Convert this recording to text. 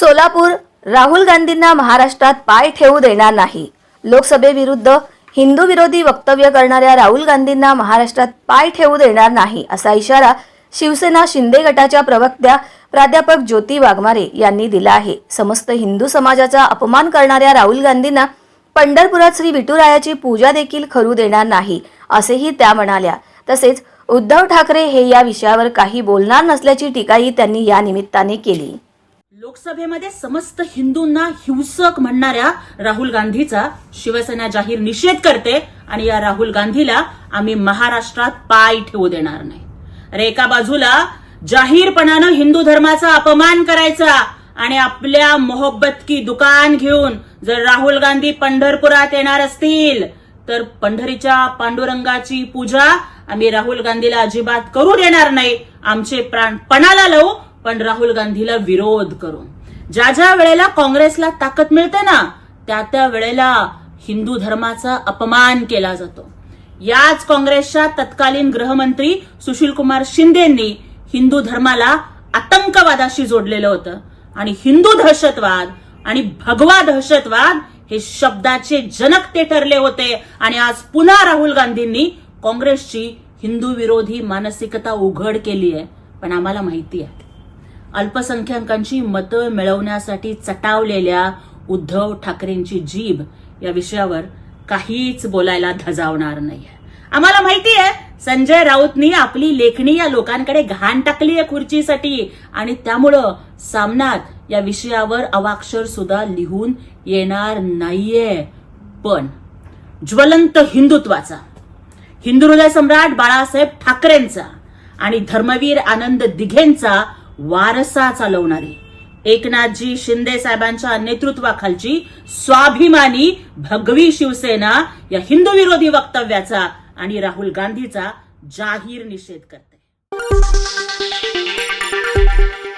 सोलापूर राहुल गांधींना महाराष्ट्रात पाय ठेवू देणार नाही. लोकसभेविरुद्ध हिंदू विरोधी वक्तव्य करणाऱ्या राहुल गांधींना महाराष्ट्रात पाय ठेवू देणार नाही असा इशारा शिवसेना शिंदे गटाच्या प्रवक्त्या प्राध्यापक ज्योती वाघमारे यांनी दिला आहे. समस्त हिंदू समाजाचा अपमान करणाऱ्या राहुल गांधींना पंढरपुरात श्री विठुरायाची पूजा देखील खरू देणार नाही असेही त्या म्हणाल्या. तसेच उद्धव ठाकरे हे या विषयावर काही बोलणार नसल्याची टीकाही त्यांनी या निमित्ताने केली. लोकसभेमध्ये समस्त हिंदूंना हिंसक म्हणणाऱ्या राहुल गांधीचा शिवसेना जाहीर निषेध करते आणि या राहुल गांधीला आम्ही महाराष्ट्रात पाय ठेवू देणार नाही. अरे एका बाजूला जाहीरपणानं हिंदू धर्माचा अपमान करायचा आणि आपल्या मोहब्बत की दुकान घेऊन जर राहुल गांधी पंढरपुरात येणार असतील तर पंढरीच्या पांडुरंगाची पूजा आम्ही राहुल गांधीला अजिबात करू देणार नाही. आमचे प्राण पणाला लावू पण राहुल गांधीला विरोध करून. ज्या ज्या वेळेला काँग्रेसला ताकद मिळते ना त्या त्या वेळेला हिंदू धर्माचा अपमान केला जातो. याच काँग्रेसच्या तत्कालीन गृहमंत्री सुशील कुमार शिंदेंनी हिंदू धर्माला आतंकवादाशी जोडलेलं होतं. आणि हिंदू दहशतवाद आणि भगवा दहशतवाद हे शब्दाचे जनक ते ठरले होते. आणि आज पुन्हा राहुल गांधींनी काँग्रेसची हिंदू विरोधी मानसिकता उघड केली आहे पण आम्हाला माहिती आहे. अल्पसंख्याकांची मतं मिळवण्यासाठी चटावलेल्या उद्धव ठाकरेंची जीभ या विषयावर काहीच बोलायला धजावणार नाहीये. आम्हाला माहिती आहे संजय राऊतनी आपली लेखणी या लोकांकडे घाण टाकली आहे खुर्चीसाठी. आणि त्यामुळं सामनात या विषयावर अवाक्षर सुद्धा लिहून येणार नाहीये. पण ज्वलंत हिंदुत्वाचा हिंदू हृदय सम्राट बाळासाहेब ठाकरेंचा आणि धर्मवीर आनंद दिघेंचा वारसा चालवणारे. एकनाथजी शिंदे साहेबांच्या नेतृत्वाखालची स्वाभिमानी भगवी शिवसेना या हिंदू विरोधी वक्तव्याचा आणि राहुल गांधीचा जाहीर निषेध करते.